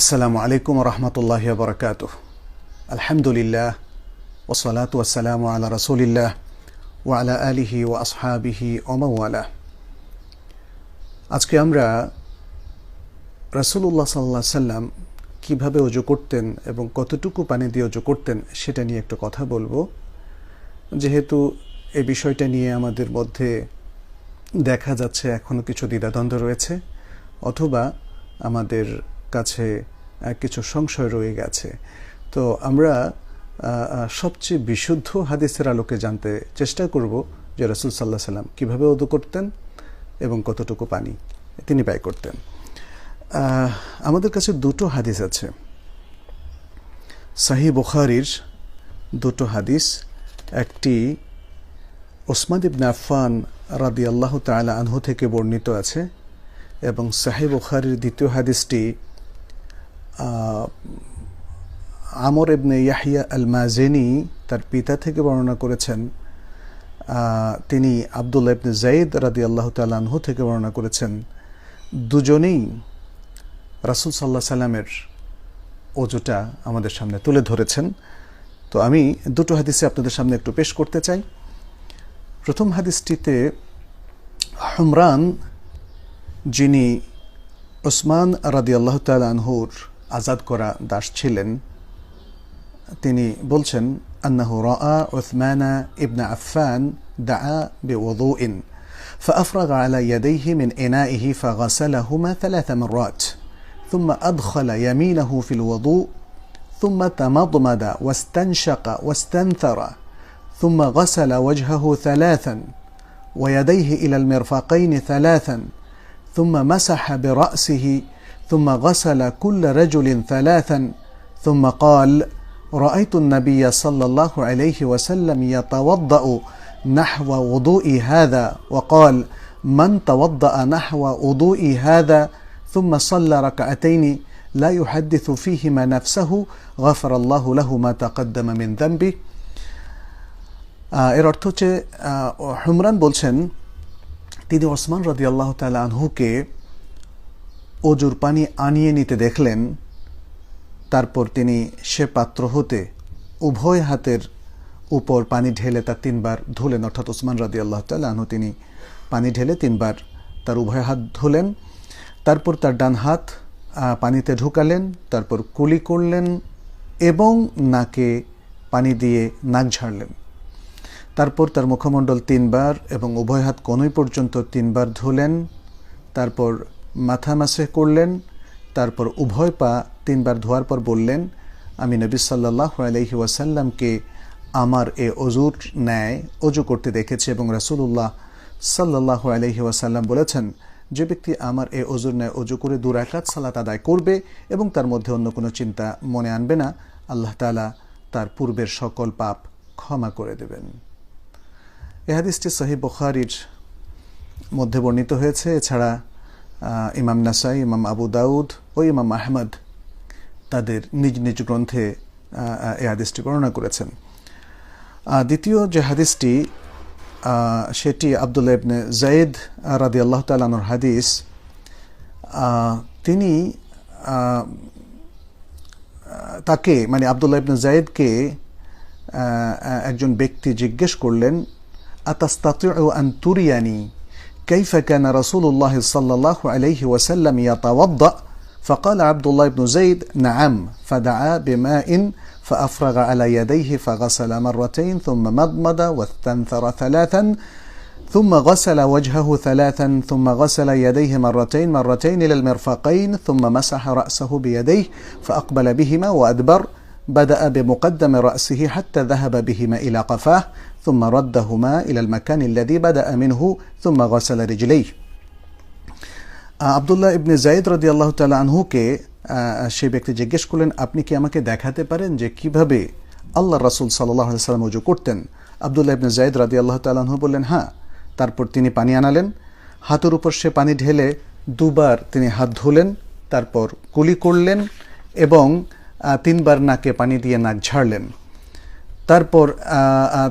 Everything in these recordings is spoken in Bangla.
আসসালামু আলাইকুম রহমতুল্লাহ বরকাত আলহামদুলিল্লাহ ওসলাত ওয়াসালাম আলা রসুলিল্লাহ ও আলা আলিহি ও আসহাবিহি ওমাওয়ালা আজকে আমরা রসুল্লাহ সাল্লাহ সাল্লাম কীভাবে অজু করতেন এবং কতটুকু পানি দিয়ে অজু করতেন সেটা নিয়ে একটু কথা বলব। যেহেতু এই বিষয়টা নিয়ে আমাদের মধ্যে দেখা যাচ্ছে এখনও কিছু দ্বিধাদ্বন্দ্ব রয়েছে, অথবা আমাদের কাছে কিছু সংশয় রয়ে গেছে। তো আমরা সবচেয়ে বিশুদ্ধ হাদিসের আলোকে জানতে চেষ্টা করব যে রসুল সাল্লাহ সাল্লাম কীভাবে উদু করতেন এবং কতটুকু পানি তিনি ব্যয় করতেন। আমাদের কাছে দুটো হাদিস আছে। সাহি বুখারির দুটো হাদিস, একটি ওসমান ইবনে আফফান রাদি আল্লাহ তালা আনহু থেকে বর্ণিত আছে এবং সাহেব বুখারির দ্বিতীয় হাদিসটি আমর ইবনে ইয়াহিয়া আল মাজেনি তার পিতা থেকে বর্ণনা করেছেন তিনি আবদুল্লাহ ইবনে জাইদ রাদি আল্লাহ তালা আনহু থেকে বর্ণনা করেছেন, দুজনেই রাসুল সাল্লাহ সাল্লামের অজুটা আমাদের সামনে তুলে ধরেছেন। তো আমি দুটো হাদিসে আপনাদের সামনে একটু পেশ করতে চাই। প্রথম হাদিসটিতে হমরান, যিনি ওসমান রাদি আল্লাহ আনহুর আজাদ করা দাস ছিলেন তিনি বলছেন أنه رأى عثمان ابن عفان دعا بوضوء فأفرغ على يديه من إنائه فغسلهما ثلاث مرات ثم أدخل يمينه في الوضوء ثم تمضمد واستنشق واستنثر ثم غسل وجهه ثلاثا ويديه إلى المرفقين ثلاثا ثم مسح برأسه ثم غسل كل رجل ثلاثا ثم قال رأيت النبي صلى الله عليه وسلم يتوضأ نحو وضوئي هذا وقال من توضأ نحو وضوئي هذا ثم صلى ركعتين لا يحدث فيهما نفسه غفر الله له ما تقدم من ذنبه আহ, এর অর্থ হচ্ছে আহ, হুমরান বলছেন তিনি ওসমান রদি আল্লাহ তালা আনহুকে অজুর পানি আনিয়ে নিতে দেখলেন, তারপর তিনি সে পাত্র হতে উভয় হাতের উপর পানি ঢেলে তার তিনবার ধুলেন, অর্থাৎ ওসমান রাদি আল্লাহ তালা তিনি পানি ঢেলে তিনবার তার উভয় হাত ধুলেন, তারপর তার ডান হাত পানিতে ঢুকালেন, তারপর কুলি করলেন এবং নাকে পানি দিয়ে নাক ঝাড়লেন। তারপর তার মুখমণ্ডল তিনবার এবং উভয় হাত কনুই পর্যন্ত তিনবার ধুলেন, তারপর মাথা মাসে করলেন, তারপর উভয় পা তিনবার ধোয়ার পর বললেন, আমি নবী সাল্লাহ আলহি ওয়াসাল্লামকে আমার এ অজুর ন্যায় অজু করতে দেখেছি এবং রাসূলুল্লাহ সাল্লাহ আলহি ওয়াসাল্লাম বলেছেন, যে ব্যক্তি আমার এ অজুর ন্যায় অজু করে দু রাকাত সালাত আদায় করবে এবং তার মধ্যে অন্য কোনো চিন্তা মনে আনবে না, আল্লাহ তাআলা তার পূর্বের সকল পাপ ক্ষমা করে দেবেন। এ হাদিসটি সহি বখারির মধ্যে বর্ণিত হয়েছে। এছাড়া ইমাম নাসাই ইমাম আবু দাউদ ও ইমাম আহমদ তাদের নিজ নিজ গ্রন্থে আহ, আহ, এ হাদিসটি বর্ণনা করেছেন। দ্বিতীয় যে হাদিসটি সেটি আবদুল্লাহ ইবনে জায়েদ রাদি আল্লাহ তালানোর হাদিস। তিনি তাকে মানে আবদুল্লাহ ইবনে জায়েদকে একজন ব্যক্তি জিজ্ঞেস করলেন আতাস্তাতিউ আন তুরিয়ানি? كيف كان رسول الله صلى الله عليه وسلم يتوضأ؟ فقال عبد الله بن زيد نعم فدعا بماء فأفرغ على يديه فغسل مرتين ثم مضمض واستنثر ثلاثا ثم غسل وجهه ثلاثا ثم غسل يديه مرتين مرتين إلى المرفقين ثم مسح رأسه بيديه فأقبل بهما وأدبر. بدأ بمقدم رأسه حتى ذهب بهما إلى قفاه ثم ردهما إلى المكان الذي بدأ منه ثم غسل رجليه আবদুল্লাহ ইবনে জাইদ রদি আল্লাহ তালা আনহুকে আহ, সেই ব্যক্তি জিজ্ঞেস করলেন আপনি কি আমাকে দেখাতে পারেন যে কিভাবে আল্লাহ রাসুল সাল্লাহ সাল্লাম উজু করতেন আবদুল্লাহ ইবনে জাইদ রাদি আল্লাহ তালা আনহু বললেন হ্যাঁ তারপর তিনি পানি আনালেন হাতের উপর সে পানি ঢেলে দুবার তিনি হাত ধুলেন তারপর কুলি করলেন এবং আহ, তিনবার নাকে পানি দিয়ে নাক ঝাড়লেন। তারপর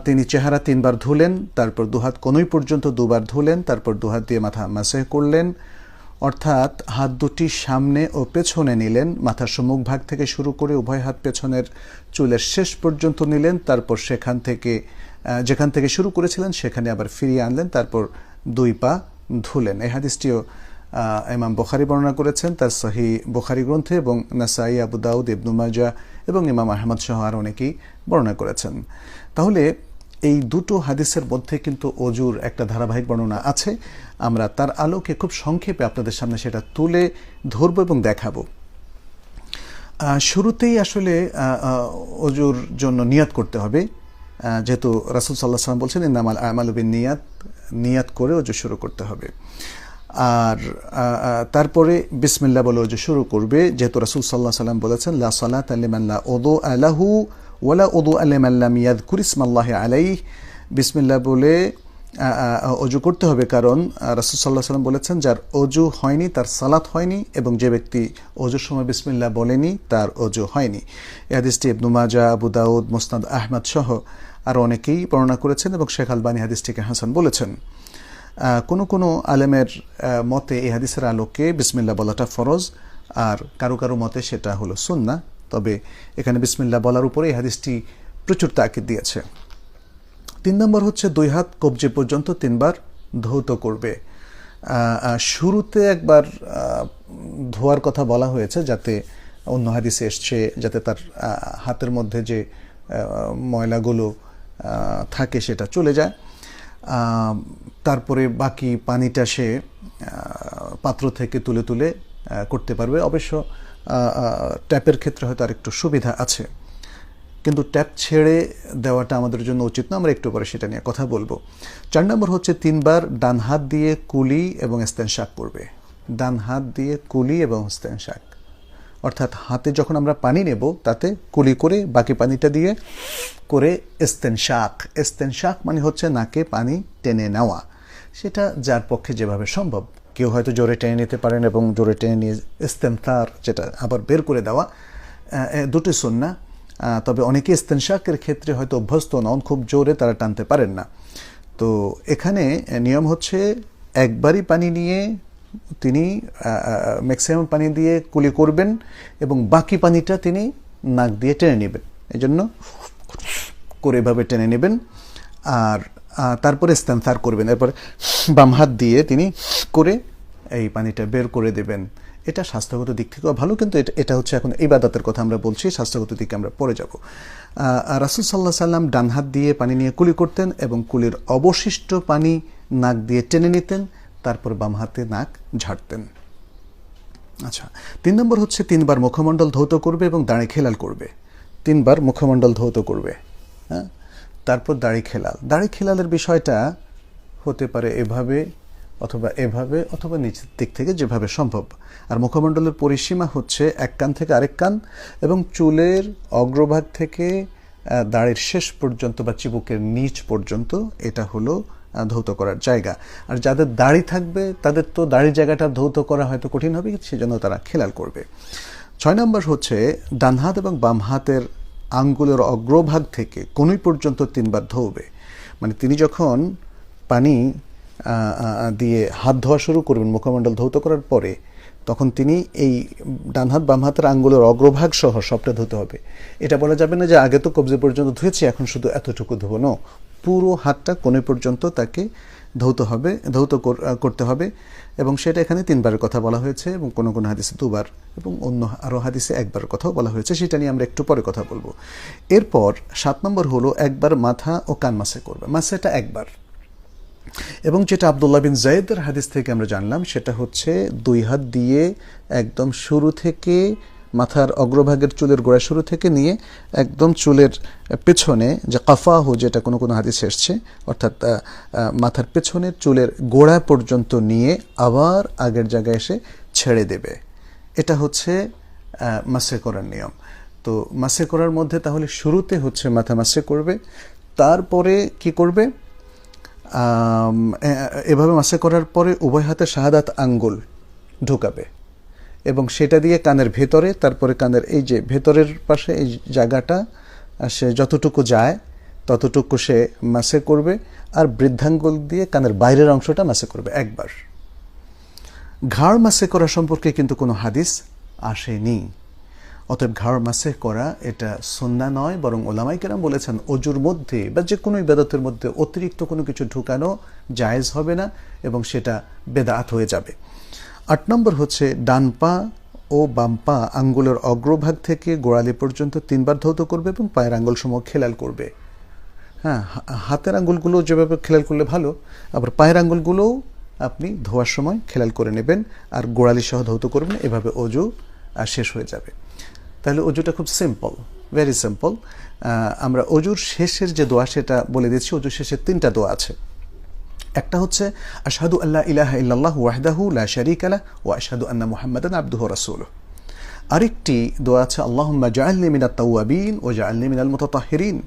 তিনি চেহারা তিনবার ধুলেন, তারপর দুহাত কনুই পর্যন্ত দুবার ধুলেন, তারপর দুহাত দিয়ে মাথা মাসে করলেন, অর্থাৎ হাত দুটি সামনে ও পেছনে নিলেন, মাথার সম্মুখ ভাগ থেকে শুরু করে উভয় হাত পেছনের চুলের শেষ পর্যন্ত নিলেন, তারপর সেখান থেকে যেখান থেকে শুরু করেছিলেন সেখানে আবার ফিরিয়ে আনলেন, তারপর দুই পা ধুলেন। এই হাদিসটিও ইমাম বখারি বর্ণনা করেছেন, তার সহি বখারি গ্রন্থে এবং নাসাই, আবু দাউদ, ইবনু মাজা এবং ইমাম আহমদ সহ আর অনেকেই বর্ণনা করেছেন। তাহলে এই দুটো হাদিসের মধ্যে কিন্তু অজুর একটা ধারাবাহিক বর্ণনা আছে। আমরা তার আলোকে খুব সংক্ষেপে আপনাদের সামনে সেটা তুলে ধরব এবং দেখাবো। শুরুতেই আসলে অজুর জন্য নিয়াত করতে হবে। যেহেতু রাসুল সাল্লাহ সাল্লাম বলছেন, ইন্নামাল আমালুবিন নিয়াত। নিয়াত করে অজু শুরু করতে হবে। আর তারপরে বিসমিল্লা বলে অজু শুরু করবে, যেহেতু রাসুল সাল্লাহ সাল্লাম বলেছেন, লা সালাত আলিমাল্লা ওদো আলাহু ওয়ালা ওদো আলিমাল্লাম ইয়াদ কুরিসমাল্লাহ আলাইহ। বিসমিল্লা বলে অজু করতে হবে কারণ রাসুল সাল্লাহ সাল্লাম বলেছেন, যার অজু হয়নি তার সালাত হয়নি এবং যে ব্যক্তি অজুর সময় বিসমিল্লা বলেনি তার অজু হয়নি। হাদিসটি ইবনু মাজা আবু দাউদ, মোসনাদ, আহমদ সহ আরও অনেকেই বর্ণনা করেছেন এবং শেখ আলবানী হাদিসটিকে হাসান বলেছেন। কোনো কোনো আলেমের মতে এই হাদিসের আলোকে বিসমিল্লা বলাটা ফরজ, আর কারও কারও মতে সেটা হলো সুন্না তবে এখানে বিসমিল্লা বলার উপরে এই হাদিসটি প্রচুর তাকিদ দিয়েছে। তিন নম্বর হচ্ছে, দুই হাত কবজি পর্যন্ত তিনবার ধৌত করবে। শুরুতে একবার ধোয়ার কথা বলা হয়েছে যাতে অন্য হাদিসে এসছে, যাতে তার হাতের মধ্যে যে ময়লাগুলো থাকে সেটা চলে যায়। তারপরে বাকি পানিটা সে পাত্র থেকে তুলে তুলে করতে পারবে। অবশ্য ট্যাপের ক্ষেত্রে হয়তো আর একটু সুবিধা আছে। কিন্তু ট্যাপ ছেড়ে দেওয়াটা আমাদের জন্য উচিত না, আমরা একটু পরে সেটা নিয়ে কথা বলব। চার নম্বর হচ্ছে তিনবার ডান হাত দিয়ে কুলি এবং শাক করবে ডান হাত দিয়ে কুলি এবং শাক অর্থাৎ হাতে যখন আমরা পানি নেব, তাতে কুলি করে বাকি পানিটা দিয়ে করে শাক এস্তেন শাক মানে হচ্ছে নাকে পানি টেনে নেওয়া। সেটা যার পক্ষে যেভাবে সম্ভব। কেউ হয়তো জোরে টেনে নিতে পারেন এবং জোরে টেনে নিয়ে ইস্তেনতার যেটা আবার বের করে দেওয়া দুটি সুন্না। তবে অনেকে ইস্তেনশাকের ক্ষেত্রে হয়তো অভ্যস্ত নন, খুব জোরে তারা টানতে পারেন না। তো এখানে নিয়ম হচ্ছে, একবারই পানি নিয়ে তিনি ম্যাক্সিমাম পানি দিয়ে কুলি করবেন এবং বাকি পানিটা তিনি নাক দিয়ে টেনে নেবেন। এই জন্য করে এভাবে টেনে নেবেন আর তারপরে স্থানসার করবেন। এরপরে বাম হাত দিয়ে তিনি করে এই পানিটা বের করে দেবেন। এটা স্বাস্থ্যগত দিক থেকেও ভালো, কিন্তু এটা হচ্ছে এখন ইবাদতের কথা আমরা বলছি, স্বাস্থ্যগত দিকে আমরা পরে যাব। রাসুল সাল্লাহ সাল্লাম ডান হাত দিয়ে পানি নিয়ে কুলি করতেন এবং কুলির অবশিষ্ট পানি নাক দিয়ে টেনে নিতেন। তারপর বাম হাতে নাক ঝাড়তেন। আচ্ছা তিন নম্বর হচ্ছে তিনবার মুখমণ্ডল ধৌত করবে এবং দাঁড়ি খেলাল করবে। তিনবার মুখমণ্ডল ধৌত করবে হ্যাঁ? তারপর দাড়ি খেলাল। দাড়ি খেলালের বিষয়টা হতে পারে এভাবে অথবা এভাবে অথবা নিচের দিক থেকে যেভাবে সম্ভব। আর মুখমণ্ডলের পরিসীমা হচ্ছে এক কান থেকে আরেক কান এবং চুলের অগ্রভাগ থেকে দাড়ির শেষ পর্যন্ত বা চিবুকের নিচ পর্যন্ত, এটা হলো ধৌত করার জায়গা। আর যাদের দাড়ি থাকবে, তাদের তো দাড়ির জায়গাটা ধৌত করা হয়তো কঠিন হবে সেজন্য তারা খেলাল করবে। ছয় নম্বর হচ্ছে, ডান হাত এবং বাম হাতের আঙ্গুলের অগ্রভাগ থেকে কোনই পর্যন্ত তিনবার ধোবে। মানে তিনি যখন পানি দিয়ে হাত ধোয়া শুরু করবেন, মুখমণ্ডল ধৌত করার পরে, তখন তিনি এই ডান হাত, বাম হাতের আঙ্গুলের অগ্রভাগ সহ সবটা ধুতে হবে। এটা বলা যাবে না যে আগে তো কবজি পর্যন্ত ধুয়েছি, এখন শুধু এতটুকু ধোবো, নো। পুরো হাতটা কোণে পর্যন্ত তাকে ধৌত হবে, ধৌত করতে হবে এবং সেটা এখানে তিনবারের কথা বলা হয়েছে এবং কোনো কোনো হাদিসে দুবার এবং অন্য আরও হাদিসে একবার কথাও বলা হয়েছে, সেটা নিয়ে আমরা একটু পরে কথা বলব। এরপর সাত নম্বর হলো একবার মাথা ও কান মাসে করবে, মাসেটা একবার। এবং যেটা আবদুল্লাহ বিন জায়েদের হাদিস থেকে আমরা জানলাম, সেটা হচ্ছে দুই হাত দিয়ে একদম শুরু থেকে মাথার অগ্রভাগের চুলের গোড়া শুরু থেকে নিয়ে একদম চুলের পেছনে যে কাফাহু যেটা কোনো কোনো হাদিসে এসছে, অর্থাৎ মাথার পেছনের চুলের গোড়া পর্যন্ত নিয়ে আবার আগের জায়গায় এসে ছেড়ে দেবে। এটা হচ্ছে মাসে করার নিয়ম। তো মাসে করার মধ্যে তাহলে শুরুতে হচ্ছে মাথা মাসে করবে, তারপরে কি করবে? এভাবে মাসে করার পরে উভয় হাতে শাহাদাত আঙ্গুল ঢুকাবে। এবং সেটা দিয়ে কানের ভেতরে, তারপরে কানের এই যে ভেতরের পাশে এই জায়গাটা সে যতটুকু যায়, ততটুকু সে মাসে করবে, আর বৃদ্ধাঙ্গুল দিয়ে কানের বাইরের অংশটা মাসে করবে একবার। ঘাড় মাসে করা সম্পর্কে কিন্তু কোনো হাদিস আসেনি। অতএব ঘাড় মাসে করা এটা সন্না নয়, বরং ওলামাই কেরাম বলেছেন, অজুর মধ্যে বা যে কোনো ইবাদতের মধ্যে অতিরিক্ত কোনো কিছু ঢুকানো জায়েজ হবে না এবং সেটা বেদাত হয়ে যাবে। আট নম্বর হচ্ছে ডান পা ও বাম পা আঙ্গুলের অগ্রভাগ থেকে গোড়ালি পর্যন্ত তিনবার ধৌত করবে এবং পায়ের আঙ্গুল সমূহ খেলাল করবে। হ্যাঁ হাতের আঙ্গুলগুলো যেভাবে খেলাল করলে ভালো, আবার পায়ের আঙ্গুলগুলোও আপনি ধোয়ার সময় খেলাল করে নেবেন আর গোড়ালি সহ ধৌত করবেন, এভাবে অজু শেষ হয়ে যাবে। তাহলে অজুটা খুব সিম্পল ভেরি সিম্পল আমরা অজুর শেষের যে দোয়া সেটা বলে দিচ্ছি, অজুর শেষের তিনটা দোয়া আছে। একটা হচ্ছে, আশহাদু আল্লাহ ইলাহা ইল্লাল্লাহ ওয়াহদাহু লা শারীকা লাহ ওয়া আশহাদু আন্না মুহাম্মাদান আবদুহু রাসূলুহু। আরেকটি দোয়া আছে, আল্লাহুম্মা জাআলনি মিনাত তাওয়াবিন ওয়া জাআলনি মিনাল মুতাতাহহিরিন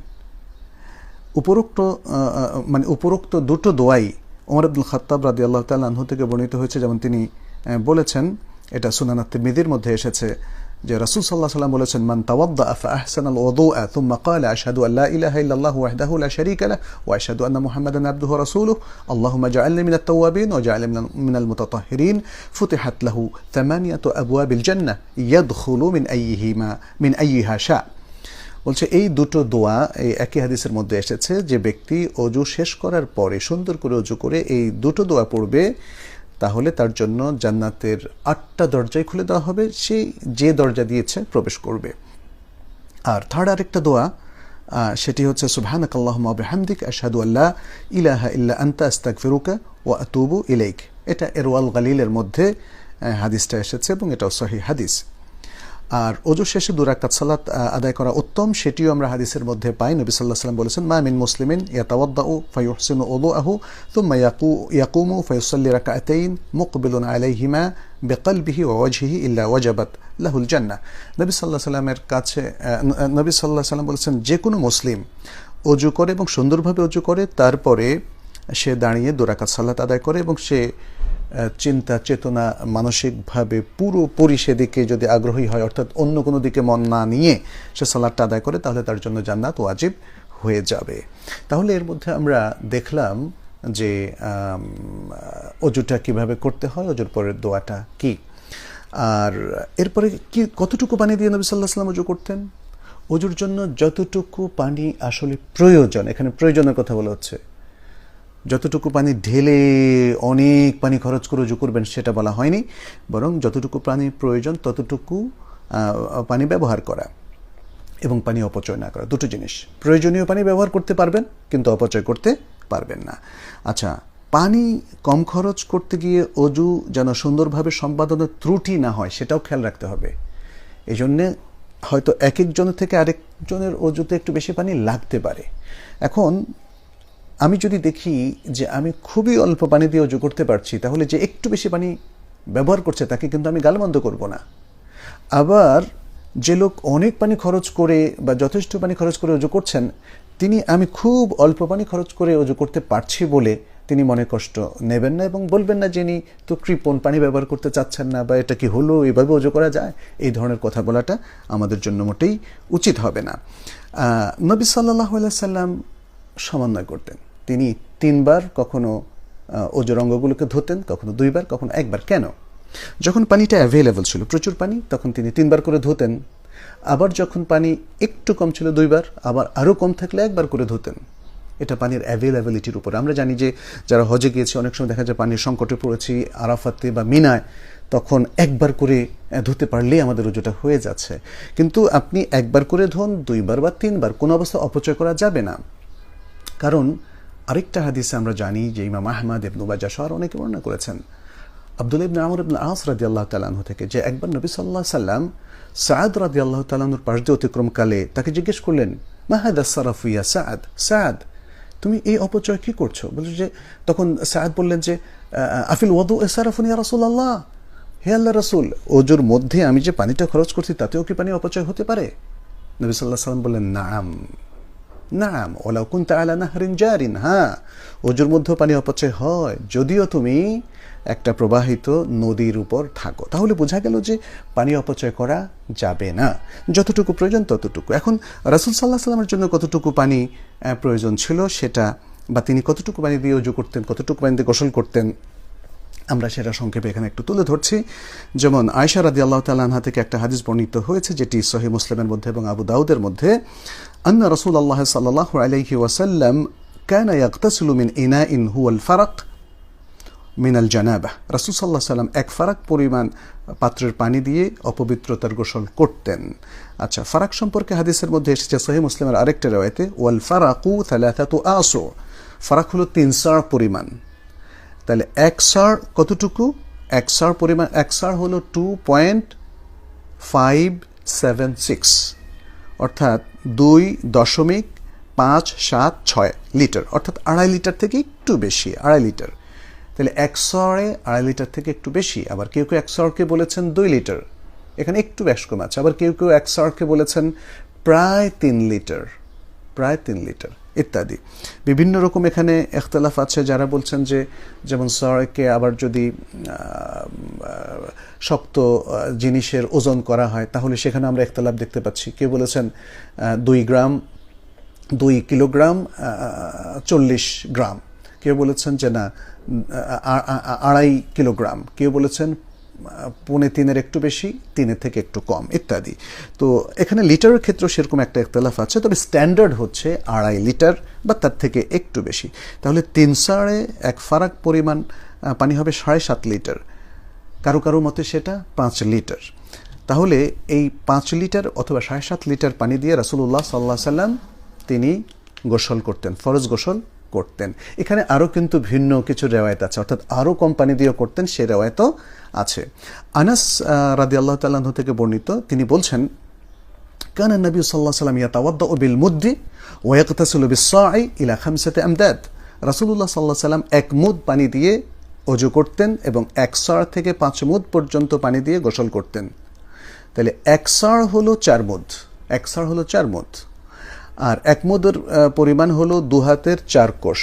উপরোক্ত মানে উপরোক্ত দুটো দোয়াই ওমর আব্দুল খাত্তাব রাদি আল্লাহ তাল আনহু থেকে বর্ণিত হয়েছে। যেমন তিনি বলেছেন, এটা সুনানাত তিরমিজির মধ্যে এসেছে যে রসুল সাল্লাহ সাল্লাম বলেছেন মান তাওয়াদ্দা আফা আহসান আল ওদুআ থুম্মা ক্বালা আশহাদু আল্লা ইলাহা ইল্লাল্লাহু ওয়াহদাহু লা শারীকা লাহু ওয়া আশহাদু আন্না মুহাম্মাদান আবদুহু ওয়া রাসূলুহু আল্লাহুম্মা জাআলনি মিনাত তাওয়াবিন ওয়া জাআলনি মিনাল মুতাতাহহিরিন ফুতিহাত লাহু থামানিয়াতু আবওয়াবিল জান্নাহ ইয়াদখুলু মিন আইয়িহিমা মিন আইয়িহা শা বলছে এই দুটো দোয়া এই একই হাদিসের মধ্যে এসেছে যে ব্যক্তি অজু শেষ করার পরে সুন্দর করে অজু করে এই দুটো দোয়া পড়বে তাহলে তার জন্য জান্নাতের আটটা দরজায় খুলে দেওয়া হবে। সে যে দরজা দিয়েছে প্রবেশ করবে। আর থার্ড আরেকটা দোয়া সেটি হচ্ছে সুবহানাক আল্লাহুম্মা বিহামদিক, আশহাদু আল্লা ইলাহা ইল্লা আনতা, আস্তাগফিরুকা ওয়া আতুবু ইলাইক। এটা এরওয়াল গালিলের মধ্যে হাদিসটা এসেছে এবং এটাও সহি হাদিস। আর অজু শেষে দুরাকাত সালাত আদায় করা উত্তম সেটিও আমরা হাদিসের মধ্যে পাই। নবী সাল্লাহ সাল্লাম বলেছেন মা মিন মুসলিমিন ইয়াতাওয়াদ্দাউ ফায়ুহসিনু উযুআহু থুম্মা ইয়াকু ইয়াকুমু ফায়ুসাল্লি রাকাআতাইন মুকবিলুন আলাইহিমা বিকলবিহি ওয়া ওয়াজহিহি ইল্লা ওয়াজাবাত লাহুল জান্নাহ। নবী সাল্লাহ সাল্লামের কাছে আহ, নবী সাল্লাহ সাল্লাম বলেছেন যে কোনো মুসলিম অজু করে এবং সুন্দরভাবে অজু করে তারপরে সে দাঁড়িয়ে দুরাকাত সালাত আদায় করে এবং সে আহ, চিন্তা, চেতনা মানসিকভাবে পুরোপুরি সেদিকে যদি আগ্রহী হয়, অর্থাৎ অন্য কোনো দিকে মন না নিয়ে সে সালাদটা আদায় করে, তাহলে তার জন্য জান্নাত ওয়াজিব হয়ে যাবে। তাহলে এর মধ্যে আমরা দেখলাম যে অজুটা কীভাবে করতে হয়, অজুর পরের দোয়াটা কি? আর এরপরে কি, কতটুকু পানি দিয়ে নবী সাল্লাহ সাল্লাম অজু করতেন? অজুর জন্য যতটুকু পানি আসলে প্রয়োজন, এখানে প্রয়োজনের কথা বলা হচ্ছে। যতটুকু পানি ঢেলে অনেক পানি খরচ করে উজু করবেন সেটা বলা হয়নি, বরং যতটুকু পানি প্রয়োজন ততটুকু পানি ব্যবহার করা এবং পানি অপচয় না করা, দুটো জিনিস। প্রয়োজনীয় পানি ব্যবহার করতে পারবেন, কিন্তু অপচয় করতে পারবেন না। আচ্ছা পানি কম খরচ করতে গিয়ে অজু যেন সুন্দরভাবে সম্পাদনের ত্রুটি না হয়, সেটাও খেয়াল রাখতে হবে। এই জন্যে হয়তো এক একজনের থেকে আরেকজনের অজুতে একটু বেশি পানি লাগতে পারে। এখন আমি যদি দেখি যে আমি খুবই অল্প পানি দিয়ে অজু করতে পারছি, তাহলে যে একটু বেশি পানি ব্যবহার করছে তাকে কিন্তু আমি গালমন্দ করব না। আবার যে লোক অনেক পানি খরচ করে বা যথেষ্ট পানি খরচ করে অজু করছেন, তিনি আমি খুব অল্প পানি খরচ করে অজু করতে পারছি বলে তিনি মনে কষ্ট নেবেন না এবং বলবেন না যিনি তো কৃপণ পানি ব্যবহার করতে চাচ্ছেন না বা এটা কি হলো, এভাবে অজু করা যায়? এই ধরনের কথা বলাটা আমাদের জন্য মোটেই উচিত হবে না। নবী সাল্লাহ সাল্লাম সমন্বয় করতেন। তিনি তিনবার কখনো অজুর অঙ্গগুলোকে ধুতেন কখনো দুইবার, কখনো একবার। কেন? যখন পানিটা অ্যাভেলেবল ছিল, প্রচুর পানি, তখন তিনি তিনবার করে ধুতেন আবার যখন পানি একটু কম ছিল দুইবার, আবার আরও কম থাকলে একবার করে ধুতেন এটা পানির অ্যাভেলেবিলিটির উপর। আমরা জানি যে, যারা হজে গিয়েছে, অনেক সময় দেখা যায় পানির সংকটে পড়েছি, আরাফাতে বা মিনায়, তখন একবার করে ধুতে পারলেই আমাদের রুজুটা হয়ে যাচ্ছে। কিন্তু আপনি একবার করে ধোন দুইবার বা তিনবার, কোনো অবস্থা অপচয় করা যাবে না। কারণ আরেকটা হাদিসে আমরা জানি যে ইমাম আহমদ ইবনু বাজা সহ অনেকে বর্ণনা করেছেন। আব্দুল ইবনে আমর ইবনে আস রাদি আল্লাহ তালাহু থেকে যে একবার নবী সাল্লাহ সাল্লাম সাদ রাদি আল্লাহ তালাহুর পাশ দিয়ে অতিক্রমকালে তাকে জিজ্ঞেস করলেন মাহাদ সারাফুইয়া সাদ? সাদ, তুমি এই অপচয় কি করছ? বলছো যে, তখন সাদ বললেন যে আফিল ওয়াদু এ সারাফুনিয়া রাসুল আল্লাহ হে আল্লাহ রাসুল, ওজোর মধ্যে আমি যে পানিটা খরচ করছি তাতেও কি পানি অপচয় হতে পারে? নবী সাল্লাহ সাল্লাম বললেন, নাম। নাম ওলাও কুনতা আলা নাহরিন জারিন হ্যাঁ ওজুর মধ্যেও পানি অপচয় হয়। যদিও তুমি একটা প্রবাহিত নদীর উপর থাকো। তাহলে বোঝা গেল যে পানি অপচয় করা যাবে না। যতটুকু প্রয়োজন ততটুকু। এখন রাসুল সাল্লাহ সাল্লামের জন্য কতটুকু পানি প্রয়োজন ছিল সেটা বা তিনি কতটুকু পানি দিয়ে অজু করতেন, কতটুকু পানি দিয়ে গোসল করতেন আমরা সেটা সংক্ষেপে এখানে একটু তুলে ধরছি যেমন আয়সা রাদি আল্লাহ তাল্লাহা থেকে একটা হাদিস বর্ণিত হয়েছে যেটি সহি মুসলিমের মধ্যে এবং আবু দাউদের মধ্যে আন্না রসুল আল্লাহ সাল্লাহ আলাইহি ওয়াসাল্লাম كان يغتسل من إناء هو الفرق মিনাল জানাবা রাসুল সাল্লাহ সাল্লাম এক ফারাক পরিমাণ পাত্রের পানি দিয়ে অপবিত্রতার গোসল করতেন আচ্ছা ফারাক সম্পর্কে হাদিসের মধ্যে এসেছে সহি মুসলিমের আরেকটা রেওয়ায়তে ওয়াল ফারাকু থালাথাতু আসো ফারাক হলো তিন সার পরিমাণ তাহলে এক সার কতটুকু? এক সার পরিমাণ এক সার হলো two point five seven six অর্থাৎ দুই দশমিক পাঁচ সাত ছয় লিটার, অর্থাৎ আড়াই লিটার থেকে একটু বেশি, আড়াই লিটার। তাহলে এক সরে আড়াই লিটার থেকে একটু বেশি, আবার কেউ কেউ এক সরকে বলেছেন দুই লিটার। এখানে একটু বেশ কম আছে, আবার কেউ কেউ এক সরকে বলেছেন প্রায় তিন লিটার, প্রায় তিন লিটার। ইত্যাদি। বিভিন্ন রকম এখানে এখতলাফ আছে যারা বলছেন যে, যেমন সরকে আবার যদি শক্ত জিনিসের ওজন করা হয়, তাহলে সেখানে আমরা একতলাফ দেখতে পাচ্ছি। কেউ বলেছেন দুই গ্রাম, দুই কিলোগ্রাম চল্লিশ গ্রাম। কেউ বলেছেন যে না আড়াই কিলোগ্রাম। কেউ বলেছেন পৌনে তিনের একটু বেশি, তিনের থেকে একটু কম, ইত্যাদি। তো এখানে লিটারের ক্ষেত্রে সেরকম একটা একতলাফ আছে, তবে স্ট্যান্ডার্ড হচ্ছে আড়াই লিটার বা তার থেকে একটু বেশি। তাহলে তিন সাড়ে এক ফারাক পরিমাণ পানি হবে সাড়ে সাত লিটার। কারও কারও মতে সেটা পাঁচ লিটার। তাহলে এই পাঁচ লিটার অথবা সাড়ে সাত লিটার পানি দিয়ে রাসুল্লাহ সাল্লাহ সাল্লাম তিনি গোসল করতেন, ফরজ গোসল করতেন। এখানে আরও কিন্তু ভিন্ন কিছু রেওয়ায়ত আছে, অর্থাৎ আরও কোম্পানি দিয়েও করতেন সে রেওয়ায়তও আছে। আনাস রাদি আল্লাহ তাল্লাহ থেকে বর্ণিত, তিনি বলছেন, কান নবী সাল্লাহ সাল্লাম ইয়াতাওয়াদ্দা বিল মুদ্দি ওয়াকতাসুল বিসাই ইলা খামসাতে আমদাদ। রাসুল্লাহ সাল্লাহ সাল্লাম এক মুদ পানি দিয়ে অজু করতেন এবং এক সার থেকে পাঁচ মুদ পর্যন্ত পানি দিয়ে গোসল করতেন। তাহলে এক সার হলো চার মুদ, এক সার হলো চার মুদ। আর এক মুদের পরিমাণ হলো দু হাতের চার কোষ,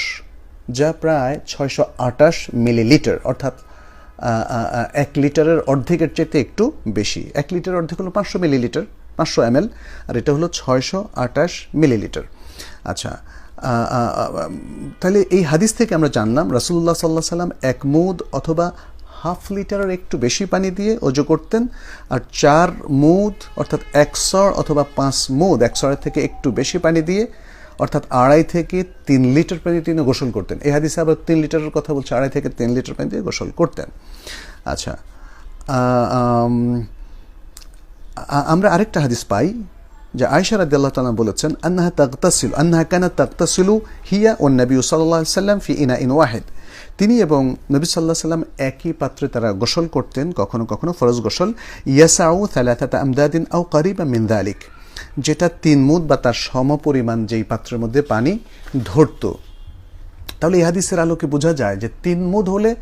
যা প্রায় ছয়শো আটাশ মিলিলিটার, অর্থাৎ এক লিটারের অর্ধেকের চাইতে একটু বেশি। এক লিটার অর্ধেক হলো পাঁচশো মিলিলিটার, পাঁচশো এম আর এটা হলো ছয়শো আটাশ মিলিলিটার। আচ্ছা তাহলে এই হাদিস থেকে আমরা জানলাম রাসুল্লাহ সাল্লাহ সাল্লাম এক মুদ অথবা হাফ লিটারের একটু বেশি পানি দিয়ে অজু করতেন, আর চার মুদ, অর্থাৎ একশর অথবা পাঁচ মুদ একশরের থেকে একটু বেশি পানি দিয়ে, অর্থাৎ আড়াই থেকে তিন লিটার পানি তিনি গোসল করতেন। এই হাদিসে আবার তিন লিটারের কথা বলছে, আড়াই থেকে তিন লিটার পানি দিয়ে গোসল করতেন। আচ্ছা আমরা আরেকটা হাদিস পাই, যে আয়সা রাদি আল্লাহ তালা বলেছেন, আন্নাহা তাকতাসিল আন্নাহা কানা তাকতাসিলু হিয়া ও নবী সাল্লাহ সাল্লাম ফি ইনা ইন ওয়াহেদ। তিনি এবং নবী সাল্লাহ সাল্লাম একই পাত্রে তারা গোসল করতেন, কখনো কখনো ফরজ গোসল। ইয়াসাউ থালাথাতা আমদাদিন আও কারিবা মিন্দা আলিক যেটা তিন মুদ বা তার সম পরিমাণ যেই পাত্রের মধ্যে পানি ধরত। তাহলে ইহাদিসের আলোকে বোঝা যায় যে তিন মুদ হলে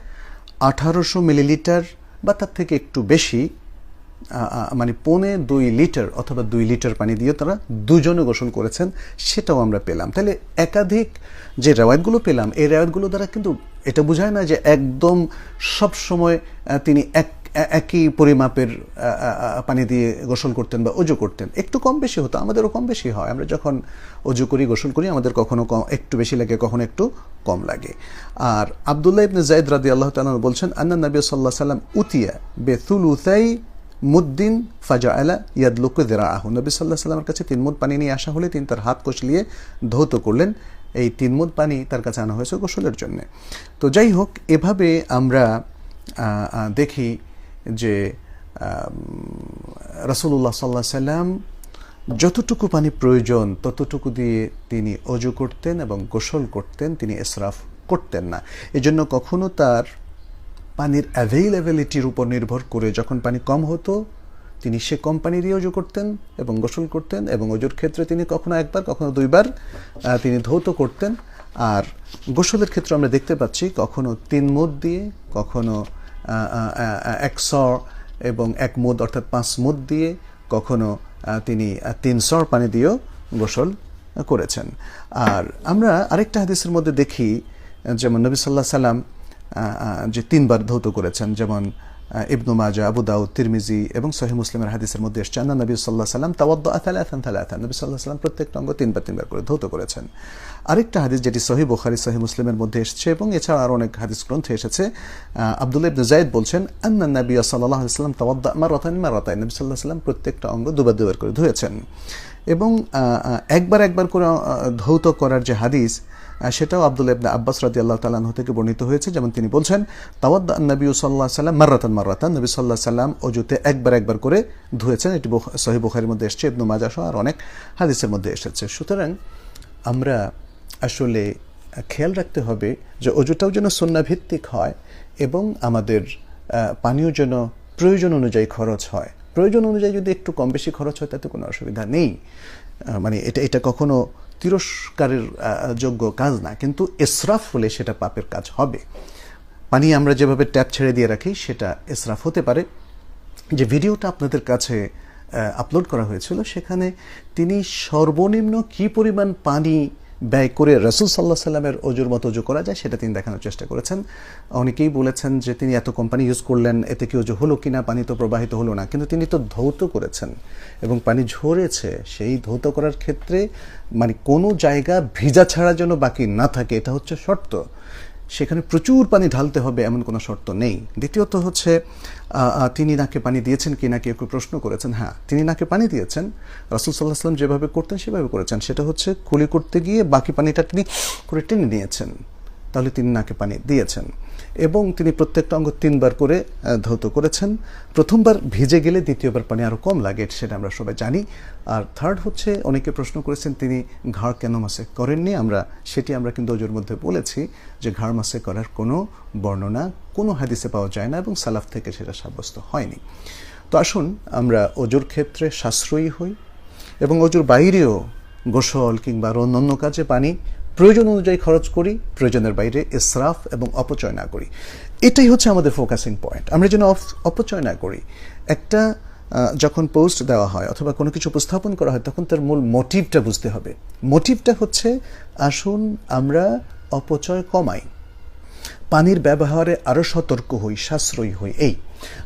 আঠারোশো মিলিলিটার বা তার থেকে একটু বেশি মানে পৌনে দুই লিটার অথবা দুই লিটার পানি দিয়ে তারা দুজনে গোসল করেছেন, সেটাও আমরা পেলাম। তাহলে একাধিক যে রেওয়ায়তগুলো পেলাম, এই রেওয়ায়তগুলো দ্বারা কিন্তু এটা বোঝায় না যে একদম সব সময় তিনি এক একই পরিমাপের পানি দিয়ে গোসল করতেন বা অজু করতেন। একটু কম বেশি হতো, আমাদেরও কম বেশি হয়। আমরা যখন অজু করি, গোসল করি, আমাদের কখনো কম, একটু বেশি লাগে, কখনো একটু কম লাগে। আর আবদুল্লাহ ইবনে জায়দ রাদি আল্লাহ তালা বলছেন আন্না নবী সাল্লাহ সাল্লাম উতিয়া বেতুল উতাই মুদ্দিন ফাজা আলা ইয়াদলুকে দেরা আহ নবী সাল্লাহ সাল্লামের কাছে তিন মুদ পানি নিয়ে আসা হলে তিনি তার হাত কষলিয়ে ধৌত করলেন। এই তিন মুদ পানি তার কাছে আনা হয়েছে গোসলের জন্য। তো যাই হোক, এভাবে আমরা দেখি যে রসুল্লাহ সাল্লাহ সাল্লাম যতটুকু পানি প্রয়োজন ততটুকু দিয়ে তিনি অজু করতেন এবং গোসল করতেন। তিনি এসরাফ করতেন না। এজন্য কখনো তার পানির অ্যাভেইলেবিলিটির উপর নির্ভর করে যখন পানি কম হতো, তিনি সে কম পানি দিয়ে অজু করতেন এবং গোসল করতেন এবং অজুর ক্ষেত্রে তিনি কখনো একবার, কখনো দুইবার তিনি ধৌত করতেন। আর গোসলের ক্ষেত্রে আমরা দেখতে পাচ্ছি কখনো তিন মুদ দিয়ে, কখনো একশর এবং এক মুদ অর্থাৎ পাঁচ মুদ দিয়ে কখনো তিনি তিন সর পানি দিয়েও গোসল করেছেন। আর আমরা আরেকটা হাদিসের মধ্যে দেখি, যেমন নবী সাল্লাহ সাল্লাম যে তিনবার ধৌত করেছেন, যেমন ইবনু মাজা, আবু দাউদ, তিরমিজি এবং সহি মুসলিমের হাদিসের মধ্যে এসছে আন্না নবী সাল্লাহ সাল্লাম তাওয়াদ্দ আথালাথান থালাথান নবী সাল্লাহ সাল্লাম প্রত্যেকটা অঙ্গ তিনবার তিনবার করে ধৌত করেছেন। আরেকটা হাদিস যেটি সহি বোখারি, সহি মুসলিমের মধ্যে এসেছে এবং এছাড়া আরও অনেক হাদিস গ্রন্থে এসেছে আবদুল্লাহ ইবনু জাইদ বলছেন, আন্না নবী সাল্লাহ সাল্লাম তাওয়াদ্দ মারাতান মারাতাই নবী সাল্লাহ সাল্লাম প্রত্যেকটা অঙ্গ দুবার দুবার করে ধুয়েছেন। এবং একবার একবার করে ধৌত করার যে হাদিস সেটাও আব্দুল ইবনা আব্বাস রাদি আল্লাহ তালাহ থেকে বর্ণিত হয়েছে। যেমন তিনি বলছেন, তাওয়াদ্দা নবী সাল্লাহ সাল্লাম মারাতান মার্রাতান। নবী সাল্লাহ সাল্লাম অজুতে একবার একবার করে ধুয়েছেন। এটি সহি বুখারির মধ্যে এসছে, ইবনু মাজা সহ আর অনেক হাদিসের মধ্যে এসেছে। সুতরাং আমরা আসলে খেয়াল রাখতে হবে যে অজুটাও যেন সন্ন্যাভিত্তিক হয় এবং আমাদের পানীয় যেন প্রয়োজন অনুযায়ী খরচ হয়। প্রয়োজন অনুযায়ী যদি একটু কম বেশি খরচ হয়, তাতে কোনো অসুবিধা নেই। মানে এটা এটা কখনো তিরস্কারের যোগ্য কাজ না, কিন্তু এসরাফ হলে সেটা পাপের কাজ হবে। পানি আমরা যেভাবে ট্যাপ ছেড়ে দিয়ে রাখি, সেটা এসরাফ হতে পারে। যে ভিডিওটা আপনাদের কাছে আপলোড করা হয়েছিল, সেখানে তিনি সর্বনিম্ন কি পরিমাণ পানি ব্যয় করে রসুল সাল্লাহ সাল্লামের অজুর মতো অজু করা যায়, সেটা তিনি দেখানোর চেষ্টা করেছেন। অনেকেই বলেছেন যে তিনি এত কোম্পানি ইউজ করলেন, এতে কি অজু হলো কিনা, পানি তো প্রবাহিত হলো না। কিন্তু তিনি তো ধৌত করেছেন এবং পানি ঝরেছে, সেই ধৌত করার ক্ষেত্রে মানে কোনো জায়গা ভিজা ছাড়া যেন বাকি না থাকে, এটা হচ্ছে শর্ত। সেখানে প্রচুর পানি ঢালতে হবে এমন কোনো শর্ত নেই। দ্বিতীয়ত হচ্ছে তিনি নাকে পানি দিয়েছেন কি না কেউ প্রশ্ন করেছেন। হ্যাঁ তিনি নাকে পানি দিয়েছেন, রাসুল সাল্লাহ সাল্লাম যেভাবে করতেন সেভাবে করেছেন। সেটা হচ্ছে কুলি করতে গিয়ে বাকি পানিটা তিনি করে টেনে নিয়েছেন। তাহলে তিনি নাকে পানি দিয়েছেন। এবং তিনি প্রত্যেকটা অঙ্গ তিনবার করে ধৌত করেছেন। প্রথমবার ভিজে গেলে দ্বিতীয়বার পানি আরও কম লাগে, সেটা আমরা সবাই জানি। আর থার্ড হচ্ছে, অনেকে প্রশ্ন করেছেন, তিনি ঘাড় কেন মাসে করেননি? আমরা, সেটি আমরা কিন্তু ওজোর মধ্যে বলেছি যে ঘাড় মাসে করার কোনো বর্ণনা কোনো হাদিসে পাওয়া যায় না এবং সালাফ থেকে সেটা সাব্যস্ত হয়নি। তো আসুন, আমরা ওজোর ক্ষেত্রে সাশ্রয়ী হই এবং ওজোর বাইরেও গোসল কিংবা অন্যান্য কাজে পানি প্রয়োজন অনুযায়ী খরচ করি, প্রয়োজনের বাইরে ইসরাফ এবং অপচয় না করি। এটাই হচ্ছে আমাদের ফোকাসিং পয়েন্ট আমরা যেন অপচয় না করি। একটা যখন পোস্ট দেওয়া হয় অথবা কোনো কিছু উপস্থাপন করা হয়, তখন তার মূল মোটিভটা বুঝতে হবে। মোটিভটা হচ্ছে, আসুন আমরা অপচয় কমাই। পানির ব্যবহারে আরও সতর্ক হই, সাশ্রয়ী হই, এই।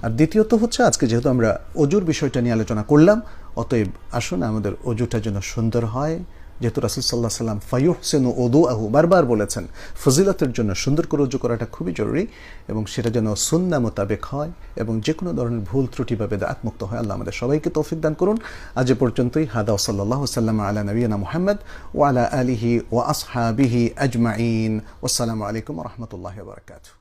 আর দ্বিতীয়ত হচ্ছে, আজকে যেহেতু আমরা অজুর বিষয়টা নিয়ে আলোচনা করলাম, অতএব আসুন আমাদের অজুটা যেন সুন্দর হয় যেহেতু রাসুল সাল্লাহ সাল্লাম ফাইহসেন ওদু আহু বারবার বলেছেন, ফজিলতের জন্য সুন্দর করে উজু করাটা খুবই জরুরি এবং সেটা যেন সুন্না মোতাবেক হয় এবং যে কোনো ধরনের ভুল ত্রুটি বা বেদাতমুক্ত হয়। আল্লাহ আমাদের সবাইকে তৌফিক দান করুন। আজ পর্যন্তই। হাদা সাল্লাহ সাল্লাম আলা নবীনা মোহাম্মদ ও আলা আলিহি ও আসহাবিহি আজমাইন। ওসালামু আলাইকুম রহমতুল্লাহ বারকাতু